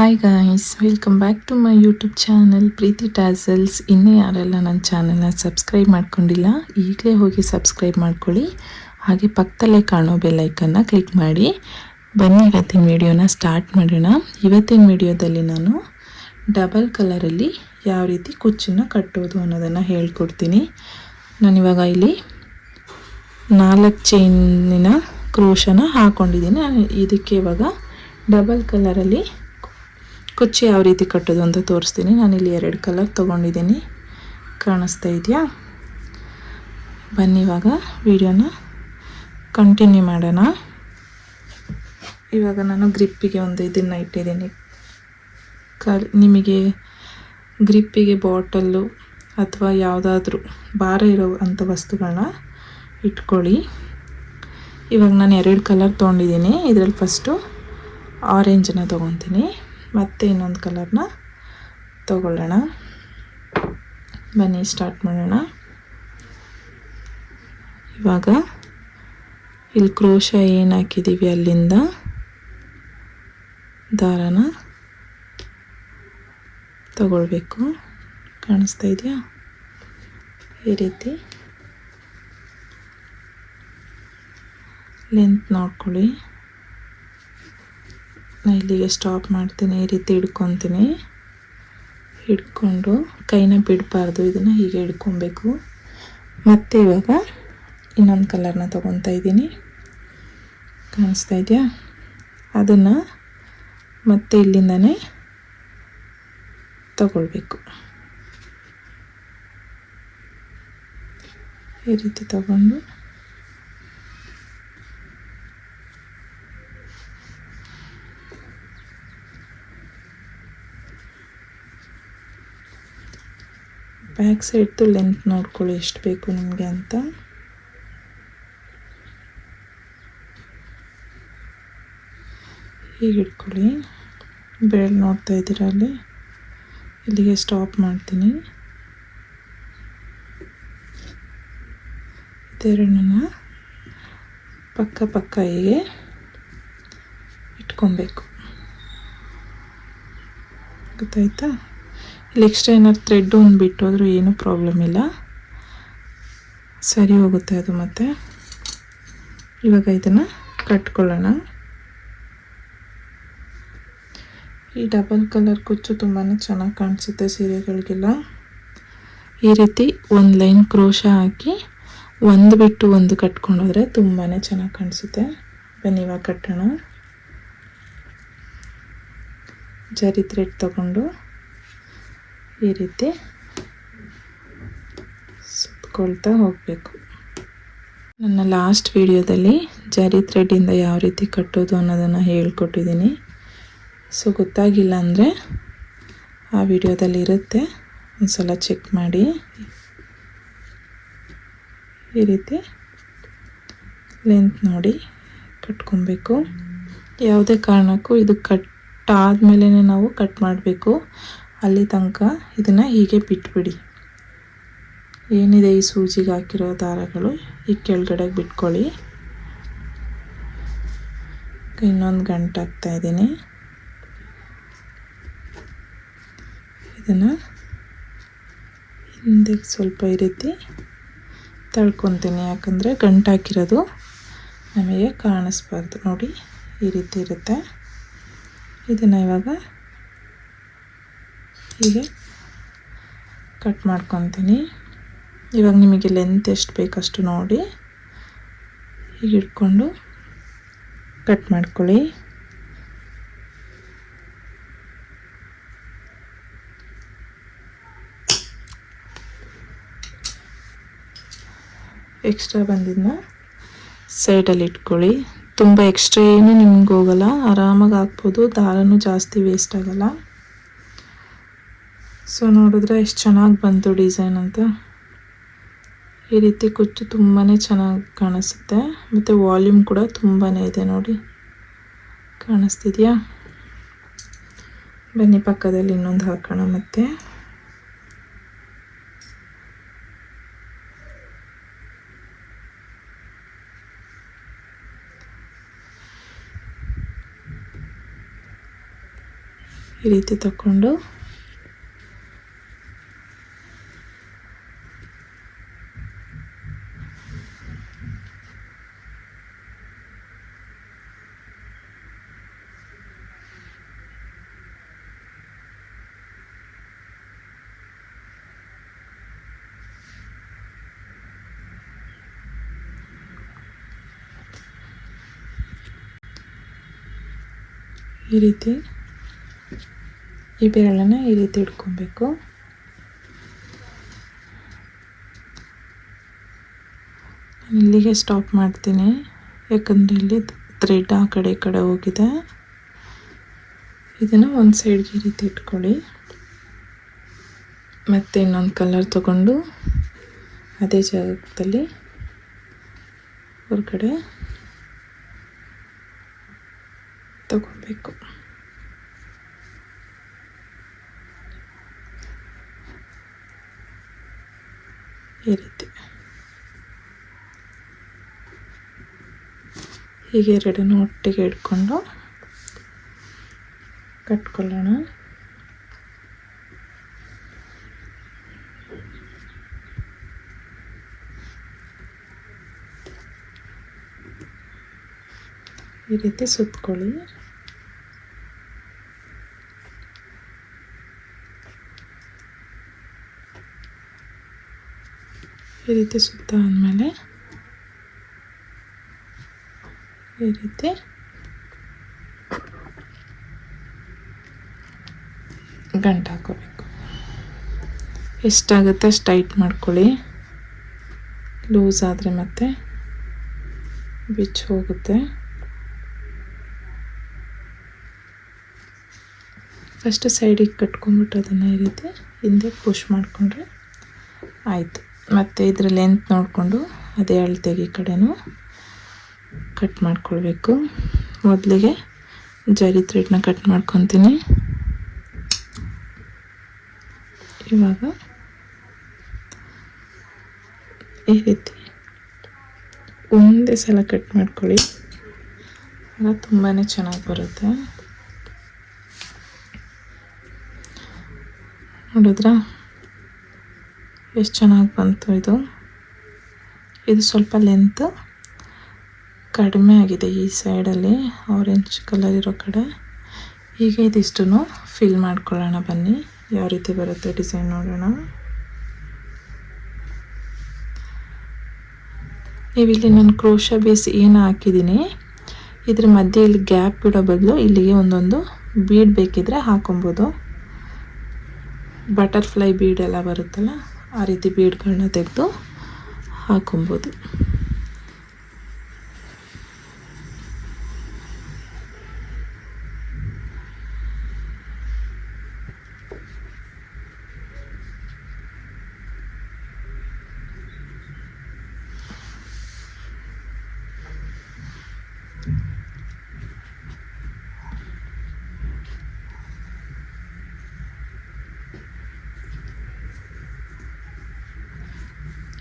Hi guys welcome back to my YouTube channel Preethi tassels ಇನ್ನೂ ಯಾರೆಲ್ಲ ನನ್ನ ಚಾನಲ್ನ ಸಬ್ಸ್ಕ್ರೈಬ್ ಮಾಡ್ಕೊಂಡಿಲ್ಲ, ಈಗಲೇ ಹೋಗಿ ಸಬ್ಸ್ಕ್ರೈಬ್ ಮಾಡ್ಕೊಳ್ಳಿ. ಹಾಗೆ ಪಕ್ಕದಲ್ಲೇ ಕಾಣೋ ಬೆಲ್ಲೈಕನ್ನ ಕ್ಲಿಕ್ ಮಾಡಿ. ಬನ್ನಿ, ಇವತ್ತಿನ ವಿಡಿಯೋನ ಸ್ಟಾರ್ಟ್ ಮಾಡೋಣ. ಇವತ್ತಿನ ವಿಡಿಯೋದಲ್ಲಿ ನಾನು ಡಬಲ್ ಕಲರಲ್ಲಿ ಯಾವ ರೀತಿ ಕುಚ್ಚನ್ನು ಕಟ್ಟೋದು ಅನ್ನೋದನ್ನು ಹೇಳ್ಕೊಡ್ತೀನಿ. ನಾನಿವಾಗ ಇಲ್ಲಿ ನಾಲ್ಕು ಚೈನಿನ ಕ್ರೋಶನ ಹಾಕ್ಕೊಂಡಿದ್ದೀನಿ ಇದಕ್ಕೆ ಇವಾಗ ಡಬಲ್ ಕಲರಲ್ಲಿ ಕುಚ್ಚು ಯಾವ ರೀತಿ ಕಟ್ಟೋದು ಅಂತ ತೋರಿಸ್ತೀನಿ. ನಾನಿಲ್ಲಿ ಎರಡು ಕಲರ್ ತೊಗೊಂಡಿದ್ದೀನಿ. ಕಾಣಿಸ್ತಾ ಇದೆಯಾ? ಬನ್ನಿ ಇವಾಗ ವಿಡಿಯೋನ ಕಂಟಿನ್ಯೂ ಮಾಡೋಣ. ಇವಾಗ ನಾನು ಗ್ರಿಪ್ಪಿಗೆ ಒಂದು ಇದನ್ನು ಇಟ್ಟಿದ್ದೀನಿ. ಕ ನಿಮಗೆ ಗ್ರಿಪ್ಪಿಗೆ ಬಾಟಲ್ಲು ಅಥವಾ ಯಾವುದಾದ್ರೂ ಭಾರ ಇರೋ ಅಂಥ ವಸ್ತುಗಳನ್ನ ಇಟ್ಕೊಳ್ಳಿ. ಇವಾಗ ನಾನು ಎರಡು ಕಲರ್ ತೊಗೊಂಡಿದ್ದೀನಿ. ಇದರಲ್ಲಿ ಫಸ್ಟು ಆರೆಂಜನ್ನು ತೊಗೊತೀನಿ. ಮತ್ತೆ ಇನ್ನೊಂದು ಕಲರ್ನ ತಗೊಳ್ಳೋಣ. ಬನ್ನಿ ಸ್ಟಾರ್ಟ್ ಮಾಡೋಣ. ಇವಾಗ ಇಲ್ಲಿ ಕ್ರೋಶ ಏನು ಹಾಕಿದ್ದೀವಿ ಅಲ್ಲಿಂದ? ದಾರನ ತಗೊಳ್ಬೇಕು. ಕಾಣಿಸ್ತಾ ಇದೆಯಾ? ಈ ರೀತಿ. ಲೆಂತ್ ನೋಡ್ಕೊಳ್ಳಿ. ಇಲ್ಲಿಗೆ ಸ್ಟಾಪ್ ಮಾಡ್ತೀನಿ, ಈ ರೀತಿ ಹಿಡ್ಕೊತೀನಿ. ಹಿಡ್ಕೊಂಡು ಕೈನ ಬಿಡಬಾರ್ದು, ಇದನ್ನು ಹೀಗೆ ಹಿಡ್ಕೊಬೇಕು. ಮತ್ತು ಇವಾಗ ಇನ್ನೊಂದು ಕಲರ್ನ ತೊಗೊತಾ ಇದ್ದೀನಿ. ಕಾಣಿಸ್ತಾ ಇದೆಯಾ? ಅದನ್ನು ಮತ್ತೆ ಇಲ್ಲಿಂದನೇ ತಗೊಳ್ಬೇಕು. ಈ ರೀತಿ ತಗೊಂಡು ಬ್ಯಾಕ್ ಸೈಡ್ದು ಲೆಂತ್ ನೋಡ್ಕೊಳ್ಳಿ, ಎಷ್ಟು ಬೇಕು ನಿಮಗೆ ಅಂತ. ಹೀಗೆ ಇಟ್ಕೊಳ್ಳಿ ಬೇಳೆ ನೋಡ್ತಾ ಇದ್ದೀರ ಅಲ್ಲಿ? ಇಲ್ಲಿಗೆ ಸ್ಟಾಪ್ ಮಾಡ್ತೀನಿ. ಇದೆರಡನ್ನ ಪಕ್ಕ ಪಕ್ಕ ಹೀಗೆ ಇಟ್ಕೊಬೇಕು. ಗೊತ್ತಾಯ್ತಾ? ಇಲ್ಲಿ ಎಕ್ಸ್ಟ್ರಾ ಏನಾದ್ರು ಥ್ರೆಡ್ ಒಂದು ಬಿಟ್ಟೋದ್ರೂ ಏನೂ ಪ್ರಾಬ್ಲಮ್ ಇಲ್ಲ. ಸರಿ ಹೋಗುತ್ತೆ ಅದು ಮತ್ತೆ. ಇವಾಗ ಇದನ್ನು ಕಟ್ಕೊಳ್ಳೋಣ. ಈ ಡಬಲ್ ಕಲರ್ ಕುಚ್ಚು ತುಂಬಾ ಚೆನ್ನಾಗಿ ಕಾಣಿಸುತ್ತೆ ಸೀರೆಗಳಿಗೆಲ್ಲ. ಈ ರೀತಿ ಒಂದು ಲೈನ್ ಕ್ರೋಶ ಹಾಕಿ ಒಂದು ಬಿಟ್ಟು ಒಂದು ಕಟ್ಕೊಂಡೋದ್ರೆ ತುಂಬಾ ಚೆನ್ನಾಗಿ ಕಾಣಿಸುತ್ತೆ. ಬನ್ನಿ ಇವಾಗ ಕಟ್ಟೋಣ. ಜರಿ ಥ್ರೆಡ್ ತಗೊಂಡು. ಈ ರೀತಿ ಸುತ್ತಕೊಳ್ತಾ ಹೋಗಬೇಕು. ನನ್ನ ಲಾಸ್ಟ್ ವಿಡಿಯೋದಲ್ಲಿ ಜರಿ ಥ್ರೆಡ್ಡಿಂದ ಯಾವ ರೀತಿ ಕಟ್ಟೋದು ಅನ್ನೋದನ್ನು ಹೇಳ್ಕೊಟ್ಟಿದ್ದೀನಿ. ಸೊ ಗೊತ್ತಾಗಿಲ್ಲ ಅಂದರೆ ಆ ವಿಡಿಯೋದಲ್ಲಿ ಇರುತ್ತೆ. ಒಂದು ಸಲ ಚೆಕ್ ಮಾಡಿ. ಈ ರೀತಿ ಲೆಂತ್ ನೋಡಿ ಕಟ್ಕೊಬೇಕು. ಯಾವುದೇ ಕಾರಣಕ್ಕೂ ಇದು ಕಟ್ ಆದಮೇಲೆ ನಾವು ಕಟ್ ಮಾಡಬೇಕು. ಅಲ್ಲಿ ತನಕ ಇದನ್ನು ಹೀಗೆ ಬಿಟ್ಬಿಡಿ. ಏನಿದೆ ಈ ಸೂಜಿಗೆ ಹಾಕಿರೋ ದಾರಗಳು? ಈ ಕೆಳಗಡೆಗೆ ಬಿಟ್ಕೊಳ್ಳಿ. ಇನ್ನೊಂದು ಗಂಟೆ ಹಾಕ್ತಾ ಇದ್ದೀನಿ. ಇದನ್ನು ಹಿಂದೆ ಸ್ವಲ್ಪ ಈ ರೀತಿ ತಳ್ಕೊತೀನಿ. ಯಾಕಂದರೆ ಗಂಟು ಹಾಕಿರೋದು ನಮಗೆ ಕಾಣಿಸ್ಬಾರ್ದು. ನೋಡಿ, ಈ ರೀತಿ ಇರುತ್ತೆ. ಇದನ್ನು ಇವಾಗ ಹೀಗೆ ಕಟ್ ಮಾಡ್ಕೊತೀನಿ. ಇವಾಗ ನಿಮಗೆ ಲೆಂತ್ ಎಷ್ಟು ಬೇಕಷ್ಟು ನೋಡಿ. ಹೀಗೆ ಇಟ್ಕೊಂಡು ಕಟ್ ಮಾಡ್ಕೊಳ್ಳಿ. ಎಕ್ಸ್ಟ್ರಾ ಬಂದಿದ್ದನ್ನ ಸೈಡಲ್ಲಿ ಇಟ್ಕೊಳ್ಳಿ. ತುಂಬ ಎಕ್ಸ್ಟ್ರಾ ಏನು ನಿಮ್ಗೆ ಹೋಗಲ್ಲ. ಆರಾಮಾಗಿ ಹಾಕ್ಬೋದು. ದಾರನೂ ಜಾಸ್ತಿ ವೇಸ್ಟ್ ಆಗೋಲ್ಲ. ಸೊ ನೋಡಿದ್ರೆ ಎಷ್ಟು ಚೆನ್ನಾಗಿ ಬಂತು ಡಿಸೈನ್ ಅಂತ. ಈ ರೀತಿ ಕುಚ್ಚು ತುಂಬಾ ಚೆನ್ನಾಗಿ ಕಾಣಿಸುತ್ತೆ. ಮತ್ತು ವಾಲ್ಯೂಮ್ ಕೂಡ ತುಂಬಾ ಇದೆ ನೋಡಿ. ಕಾಣಿಸ್ತಿದೆಯಾ? ಬನ್ನಿ ಪಕ್ಕದಲ್ಲಿ ಇನ್ನೊಂದು ಹಾಕೋಣ ಮತ್ತೆ. ಈ ರೀತಿ ತಗೊಂಡು ಈ ರೀತಿ ಈ ಬೆರಳನ್ನು ಈ ರೀತಿ ಇಟ್ಕೊಬೇಕು. ಇಲ್ಲಿಗೆ ಸ್ಟಾಪ್ ಮಾಡ್ತೀನಿ. ಯಾಕಂದರೆ ಇಲ್ಲಿ ಥ್ರೆಡ್ ಆ ಕಡೆ ಈ ಕಡೆ ಹೋಗಿದೆ. ಇದನ್ನು ಒಂದು ಸೈಡ್ಗೆ ಈ ರೀತಿ ಇಟ್ಕೊಳ್ಳಿ. ಮತ್ತು ಇನ್ನೊಂದು ಕಲರ್ ತಗೊಂಡು ಅದೇ ಜಾಗದಲ್ಲಿ ಹೊರಗಡೆ ತಗೋಬೇಕು. ಈ ರೀತಿ. ಹೀಗೆ ಎರಡನ್ನು ಒಟ್ಟಿಗೆ ಇಟ್ಕೊಂಡು ಕಟ್ಕೊಳ್ಳೋಣ. ಈ ರೀತಿ ಸುತ್ಕೊಳ್ಳಿ. ಈ ರೀತಿ ಸುತ್ತ ಆದಮೇಲೆ ಈ ರೀತಿ ಗಂಟು ಹಾಕೋಬೇಕು. ಎಷ್ಟಾಗುತ್ತೆ ಅಷ್ಟು ಟೈಟ್ ಮಾಡ್ಕೊಳ್ಳಿ. ಲೂಸ್ ಆದರೆ ಮತ್ತೆ ಬಿಚ್ಚಿ ಹೋಗುತ್ತೆ. ಫಸ್ಟ್ ಸೈಡಿಗೆ ಕಟ್ಕೊಂಬಿಟ್ಟು ಅದನ್ನು ಈ ರೀತಿ ಹಿಂದೆ ಪುಷ್ ಮಾಡಿಕೊಂಡ್ರೆ ಆಯಿತು. ಮತ್ತು ಇದರ ಲೆಂತ್ ನೋಡಿಕೊಂಡು ಅದೇ ಅಳತೆಗೆ ಈ ಕಡೆನೂ ಕಟ್ ಮಾಡ್ಕೊಳ್ಬೇಕು. ಮೊದಲಿಗೆ ಜರಿ ಥ್ರೆಡ್ನ ಕಟ್ ಮಾಡ್ಕೊತೀನಿ. ಇವಾಗ ಈ ರೀತಿ ಒಂದೇ ಸಲ ಕಟ್ ಮಾಡ್ಕೊಳ್ಳಿ. ಆಗ ತುಂಬಾ ಚೆನ್ನಾಗಿ ಬರುತ್ತೆ. ನೋಡಿದ್ರಾ? ಎಷ್ಟು ಚೆನ್ನಾಗಿ ಬಂತು ಇದು? ಇದು ಸ್ವಲ್ಪ ಲೆಂತ್ ಕಡಿಮೆ ಆಗಿದೆ ಈ ಸೈಡಲ್ಲಿ ಆರೆಂಜ್ ಕಲರ್ ಇರೋ ಕಡೆ. ಈಗ ಇದಿಷ್ಟು ಫಿಲ್ ಮಾಡ್ಕೊಳ್ಳೋಣ ಬನ್ನಿ. ಯಾವ ರೀತಿ ಬರುತ್ತೆ ಡಿಸೈನ್ ನೋಡೋಣ. ನೀವಿಲ್ಲಿ ನಾನು ಕ್ರೋಶ ಬೇಸ್ ಏನು ಹಾಕಿದ್ದೀನಿ ಇದ್ರ ಮಧ್ಯೆ ಇಲ್ಲಿ ಗ್ಯಾಪ್ ಬಿಡೋ ಬದಲು ಇಲ್ಲಿಗೆ ಒಂದೊಂದು ಬೀಡ್ ಬೇಕಿದ್ರೆ ಹಾಕೊಬೋದು. ಬಟರ್ಫ್ಲೈ ಬೀಡ್ ಎಲ್ಲ ಬರುತ್ತಲ್ಲ ಆ ರೀತಿ ಬೀಡ್ಗಳನ್ನ ತೆಗೆದು ಹಾಕೊಬೋದು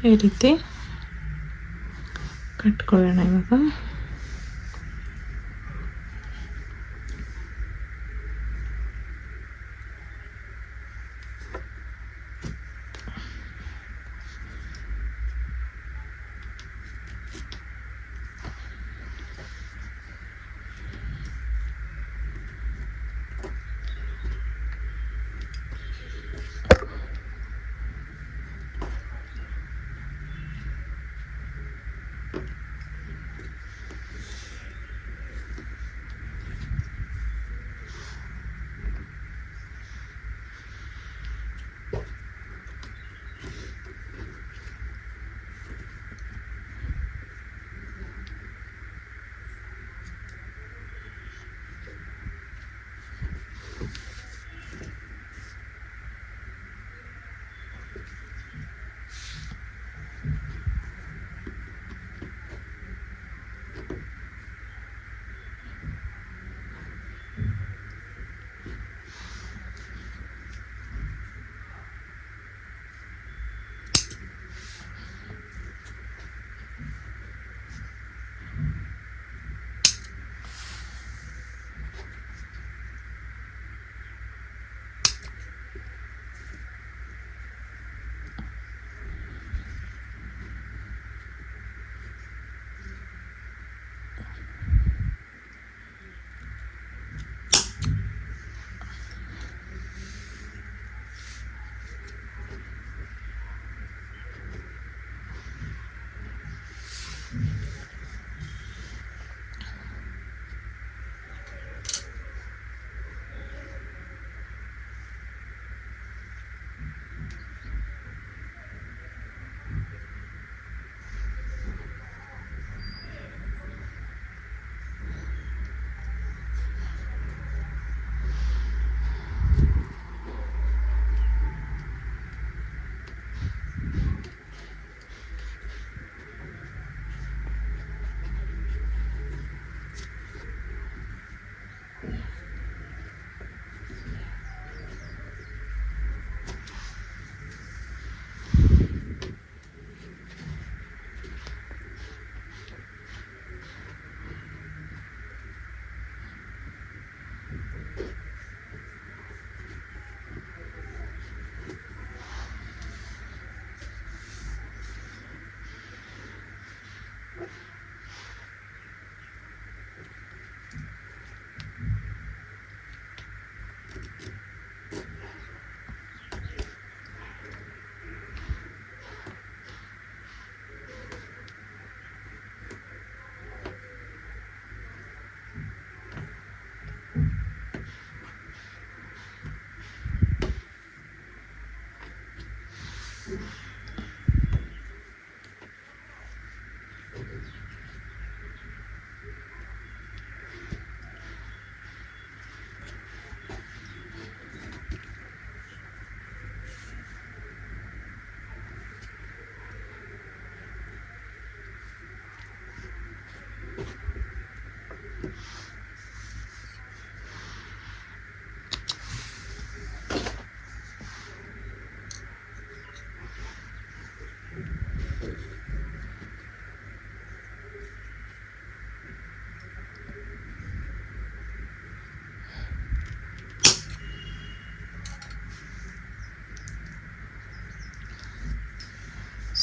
ಈ ರೀತಿ ಕಟ್ಕೊಳ್ಳೋಣ ಇವಾಗ.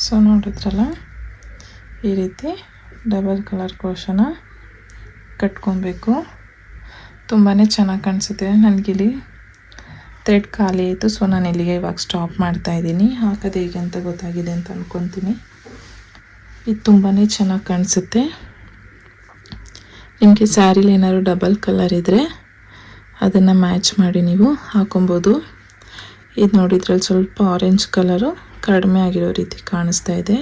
ಸೊ ನೋಡಿದ್ರಲ್ಲ? ಈ ರೀತಿ ಡಬಲ್ ಕಲರ್ ಕೋಶನ ಕಟ್ಕೊಬೇಕು. ತುಂಬಾ ಚೆನ್ನಾಗಿ ಕಾಣಿಸುತ್ತೆ. ನನಗಿಲ್ಲಿ ಥ್ರೆಡ್ ಖಾಲಿ ಆಯಿತು. ಸೊ ನಾನು ಇಲ್ಲಿಗೆ ಇವಾಗ ಸ್ಟಾಪ್ ಮಾಡ್ತಾ ಇದ್ದೀನಿ. ಹಾಕೋದು ಹೇಗೆ ಅಂತ ಗೊತ್ತಾಗಿದೆ ಅಂತ ಅಂದ್ಕೊತೀನಿ ಇದು ತುಂಬಾ ಚೆನ್ನಾಗಿ ಕಾಣಿಸುತ್ತೆ. ನಿಮಗೆ ಸ್ಯಾರಿಲಿ ಏನಾದ್ರು ಡಬಲ್ ಕಲರ್ ಇದ್ದರೆ ಅದನ್ನು ಮ್ಯಾಚ್ ಮಾಡಿ ನೀವು ಹಾಕೊಬೋದು. ಇದು ನೋಡಿದ್ರಲ್ಲಿ ಸ್ವಲ್ಪ ಆರೆಂಜ್ ಕಲರು ಕಡಿಮೆ ಆಗಿರೋ ರೀತಿ ಕಾಣಿಸ್ತಾ ಇದೆ.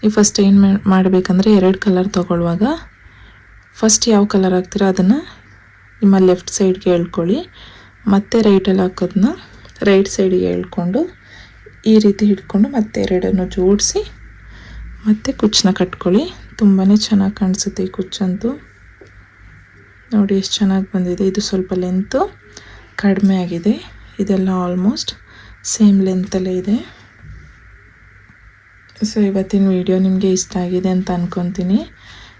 ನೀವು ಫಸ್ಟ್ ಏನು ಮಾಡಬೇಕಂದ್ರೆ ಎರಡು ಕಲರ್ ತೊಗೊಳ್ಳುವಾಗ ಫಸ್ಟ್ ಯಾವ ಕಲರ್ ಹಾಕ್ತೀರೋ ಅದನ್ನು ನಿಮ್ಮ ಲೆಫ್ಟ್ ಸೈಡ್ಗೆ ಹೇಳ್ಕೊಳ್ಳಿ ಮತ್ತೆ ರೈಟಲ್ಲಿ ಹಾಕೋದನ್ನ ರೈಟ್ ಸೈಡಿಗೆ ಹೇಳ್ಕೊಂಡು ಈ ರೀತಿ ಹಿಡ್ಕೊಂಡು ಮತ್ತೆ ಎರಡನ್ನು ಜೋಡಿಸಿ ಮತ್ತೆ ಕುಚ್ಚನ್ನ ಕಟ್ಕೊಳ್ಳಿ. ತುಂಬಾ ಚೆನ್ನಾಗಿ ಕಾಣಿಸುತ್ತೆ ಈ ಕುಚ್ಚಂತೂ ನೋಡಿ ಎಷ್ಟು ಚೆನ್ನಾಗಿ ಬಂದಿದೆ. ಇದು ಸ್ವಲ್ಪ ಲೆಂತು ಕಡಿಮೆ ಆಗಿದೆ. ಇದೆಲ್ಲ ಆಲ್ಮೋಸ್ಟ್ ಸೇಮ್ ಲೆಂತಲ್ಲೇ ಇದೆ. ಸೊ ಇವತ್ತಿನ ವಿಡಿಯೋ ನಿಮಗೆ ಇಷ್ಟ ಆಗಿದೆ ಅಂತ ಅಂದ್ಕೊತೀನಿ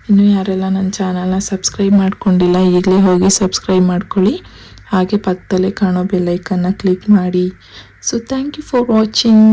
ಇನ್ನು ಯಾರೆಲ್ಲ ನನ್ನ ಚಾನಲ್ನ ಸಬ್ಸ್ಕ್ರೈಬ್ ಮಾಡ್ಕೊಂಡಿಲ್ಲ, ಈಗಲೇ ಹೋಗಿ ಸಬ್ಸ್ಕ್ರೈಬ್ ಮಾಡ್ಕೊಳ್ಳಿ. ಹಾಗೆ ಪಕ್ಕದಲ್ಲೇ ಕಾಣೋ ಬೆಲ್ಲೈಕನ್ನ ಕ್ಲಿಕ್ ಮಾಡಿ. So thank you for watching